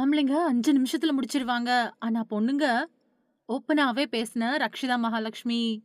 ஆம்பளைங்க அஞ்சு நிமிஷத்துல முடிச்சிருவாங்க. ஆனா பொண்ணுங்க ஓப்பனாவே பேசின ரக்ஷிதா மகாலட்சுமி.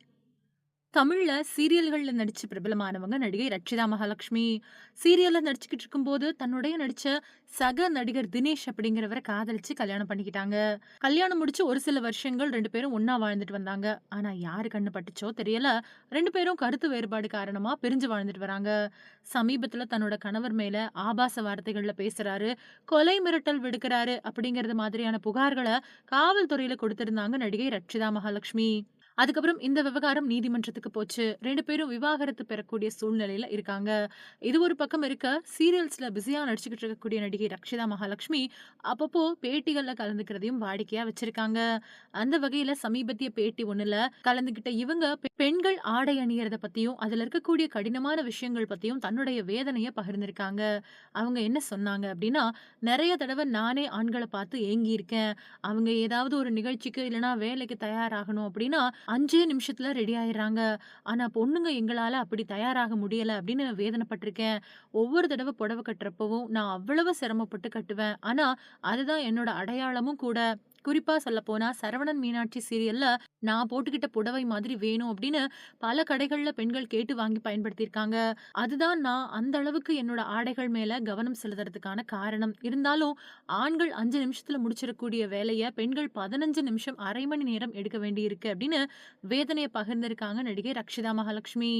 தமிழ்ல சீரியல்கள்ல நடிச்சு பிரபலமானவங்க நடிகை ரட்சிதா மகாலட்சுமி. சீரியல்ல நடிச்சுக்கிட்டு இருக்கும்போது, தன்னுடைய நடிச்ச சக நடிகர் தினேஷ் அப்படிங்கிறவரை காதலிச்சு கல்யாணம் பண்ணிக்கிட்டாங்க. கல்யாணம் முடிச்சு ஒரு சில வருஷங்கள் ரெண்டு பேரும் ஒன்னா வாழ்ந்துட்டு வந்தாங்க. ஆனா யாரு கண்ணு பட்டுச்சோ தெரியல, ரெண்டு பேரும் கருத்து வேறுபாடு காரணமா பிரிஞ்சு வாழ்ந்துட்டு வராங்க. சமீபத்துல தன்னோட கணவர் மேல ஆபாச வார்த்தைகள்ல பேசுறாரு, கொலை மிரட்டல் விடுக்கிறாரு அப்படிங்கிறது மாதிரியான புகார்கள காவல்துறையில கொடுத்திருந்தாங்க நடிகை ரட்சிதா மகாலட்சுமி. அதுக்கப்புறம் இந்த விவகாரம் நீதிமன்றத்துக்கு போச்சு. ரெண்டு பேரும் விவாகரத்து பெறக்கூடிய சூழ்நிலையில இருக்காங்க. இது ஒரு பக்கம் இருக்க, சீரியல்ஸ்ல பிஸியா நடிச்சுக்கிட்டு இருக்கக்கூடிய நடிகை ரக்ஷிதா மகாலட்சுமி, அப்பப்போ பேட்டிகள்ல கலந்துக்கிறதையும் வாடிக்கையா வச்சிருக்காங்க. அந்த வகையில சமீபத்திய பேட்டி ஒண்ணுல கலந்துகிட்ட இவங்க, பெண்கள் ஆடை அணியறத பத்தியும், அதுல இருக்கக்கூடிய கடினமான விஷயங்கள் பத்தியும் தன்னுடைய வேதனைய பகிர்ந்திருக்காங்க. அவங்க என்ன சொன்னாங்க அப்படின்னா, நிறைய தடவை நானே ஆண்களை பார்த்து ஏங்கியிருக்கேன். அவங்க ஏதாவது ஒரு நிகழ்ச்சிக்கு இல்லைன்னா வேலைக்கு தயாராகணும் அப்படின்னா, அஞ்சே நிமிஷத்தில் ரெடி ஆயிடுறாங்க. ஆனால் பொண்ணுங்க எங்களால் அப்படி தயாராக முடியலை அப்படின்னு வேதனைப்பட்டிருக்கேன் ஒவ்வொரு தடவை புடவ கட்டுறப்பவும் நான் அவ்வளவு சிரமப்பட்டு கட்டுவேன். ஆனால் அதுதான் என்னோட அடையாளமும் கூட. குறிப்பா சொல்லப்போனா, சரவணன் மீனாட்சி சீரியல்ல நான் போட்டுக்கிட்ட புடவை மாதிரி வேணும் அப்படின்னு பல கடைகள்ல பெண்கள் கேட்டு வாங்கி பயன்படுத்தியிருக்காங்க. அதுதான் நான் அந்த அளவுக்கு என்னோட ஆடைகள் மேல கவனம் செலுத்துறதுக்கான காரணம். இருந்தாலும் ஆண்கள் அஞ்சு நிமிஷத்துல முடிச்சிடக்கூடிய வேலையை பெண்கள் 15 நிமிஷம், அரை மணி நேரம் எடுக்க வேண்டியிருக்கு அப்படின்னு வேதனையை பகிர்ந்திருக்காங்க நடிகை ரக்ஷிதா மகாலட்சுமி.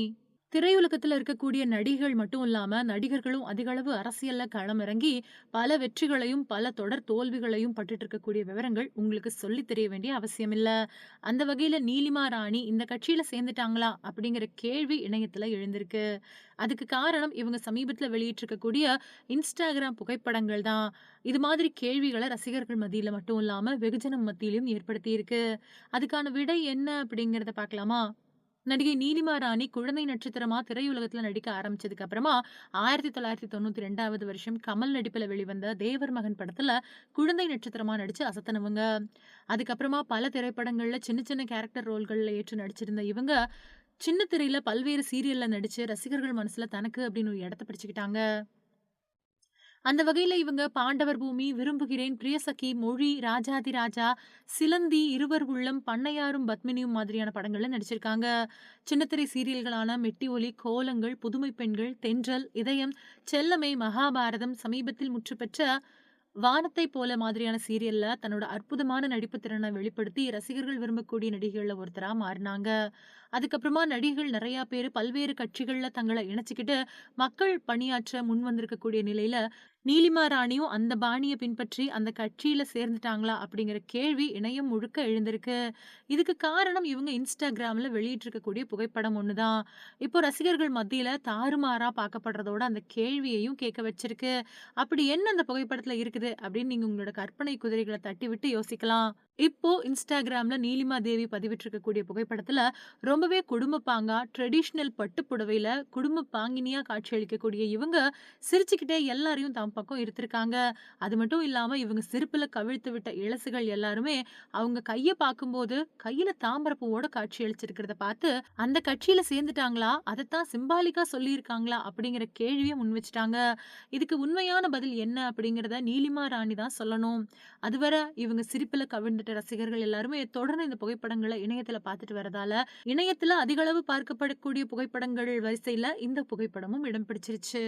திரையுலகத்துல இருக்கக்கூடிய நடிகைகள் மட்டும் இல்லாம, நடிகர்களும் அதிக அளவு அரசியல்ல களமிறங்கி பல வெற்றிகளையும், பல தொடர் தோல்விகளையும் பட்டுட்டு இருக்கக்கூடிய விவரங்கள் உங்களுக்கு சொல்லி தெரிய வேண்டிய அவசியமில்ல. அந்த வகையில நீலிமா ராணி இந்த கட்சியில சேர்ந்துட்டாங்களா? அப்படிங்கிற கேள்வி இணையத்துல எழுந்திருக்கு. அதுக்கு காரணம் இவங்க சமீபத்துல வெளியிட்டிருக்கக்கூடிய இன்ஸ்டாகிராம் புகைப்படங்கள் தான். இது மாதிரி கேள்விகளை ரசிகர்கள் மத்தியில மட்டும் இல்லாம, வெகுஜனம் மத்தியிலயும் ஏற்படுத்தியிருக்கு. அதுக்கான விடை என்ன அப்படிங்கிறத பார்க்கலாமா? நடிகை நீலிமா ராணி குழந்தை நட்சத்திரமா திரையுலகத்துல நடிக்க ஆரம்பிச்சதுக்கு அப்புறமா, 1992வது வருஷம் கமல் நடிப்புல வெளிவந்த தேவர் மகன் படத்துல குழந்தை நட்சத்திரமா நடிச்சு அசத்தனவங்க அதுக்கப்புறமா பல திரைப்படங்கள்ல சின்ன சின்ன கேரக்டர் ரோல்கள்ல ஏற்று நடிச்சிருந்த இவங்க, சின்ன திரையில பல்வேறு சீரியல்ல நடிச்சு ரசிகர்கள் மனசுல தனக்கு அப்படின்னு ஒரு இடத்த பிடிச்சுக்கிட்டாங்க. அந்த வகையில இவங்க பாண்டவர் பூமி, விரும்புகிறேன், பிரியசகி, மொழி, ராஜாதி ராஜா, சிலந்தி, இருவர் உள்ளம், பண்ணையாரும் பத்மினியும் மாதிரியான படங்கள்ல நடிச்சிருக்காங்க. சின்னத்திரை சீரியல்களான மெட்டி ஒலி, கோலங்கள், புதுமை பெண்கள், தென்றல், இதயம், செல்லமை மகாபாரதம், சமீபத்தில் முற்று பெற்ற வானத்தை போல மாதிரியான சீரியல்ல தன்னோட அற்புதமான நடிப்பு திறனை வெளிப்படுத்தி ரசிகர்கள் விரும்பக்கூடிய நடிகைகள்ல ஒருத்தரா மாறுனாங்க. அதுக்கப்புறமா நடிகைகள் நிறைய பேரு பல்வேறு கட்சிகள்ல தங்கள இணைச்சிக்கிட்டு மக்கள் பணியாற்ற முன் வந்திருக்கக்கூடிய நிலையில, நீலிமா ராணியும் அந்த பாணியை பின்பற்றி அந்த கட்சியில சேர்ந்துட்டாங்களா? அப்படிங்கிற கேள்வி இணையம் முழுக்க எழுந்திருக்கு. இதுக்கு காரணம் இவங்க இன்ஸ்டாகிராம்ல வெளியிட்டிருக்கக்கூடிய புகைப்படம் ஒண்ணுதான் இப்போ ரசிகர்கள் மத்தியில தாறுமாறா பார்க்கப்படுறதோட அந்த கேள்வியையும் கேட்க வச்சிருக்கு. அப்படி என்ன அந்த புகைப்படத்துல இருக்குது? அப்படின்னு நீங்க உங்களோட கற்பனை குதிரைகளை தட்டி விட்டு யோசிக்கலாம். இப்போ இன்ஸ்டாகிராமில் நீலிமா தேவி பதிவிட்டிருக்கக்கூடிய புகைப்படத்தில் ரொம்பவே குடும்ப பாங்கா, ட்ரெடிஷ்னல் பட்டு புடவையில் குடும்ப பாங்கினியாக காட்சியளிக்கக்கூடிய இவங்க, சிரிச்சுக்கிட்டே எல்லாரையும் தம் பக்கம் எடுத்திருக்காங்க அது மட்டும் இல்லாமல் இவங்க சிரிப்பில் கவிழ்த்து விட்ட இளசுகள் எல்லாருமே, அவங்க கையை பார்க்கும்போது, கையில் தாம்பரப்பூவோட காட்சி காட்சியளிச்சிருக்கிறத பார்த்து, அந்த கட்சியில் சேர்ந்துட்டாங்களா? அதைத்தான் சிம்பாலிக்கா சொல்லியிருக்காங்களா? அப்படிங்கிற கேள்வியை முன் வச்சுட்டாங்க இதுக்கு உண்மையான பதில் என்ன? அப்படிங்கிறத நீலிமா ராணி தான் சொல்லணும். அதுவரை இவங்க சிரிப்பில் கவிழ்ந்து வந்துட்டு ரசிகர்கள் எல்லாருமே தொடர்ந்து இந்த புகைப்படங்களை இணையத்துல பார்த்துட்டு வரதால, இணையத்துல அதிக அளவு பார்க்கப்படக்கூடிய புகைப்படங்கள் வரிசையில இந்த புகைப்படமும் இடம் பிடிச்சிருச்சு.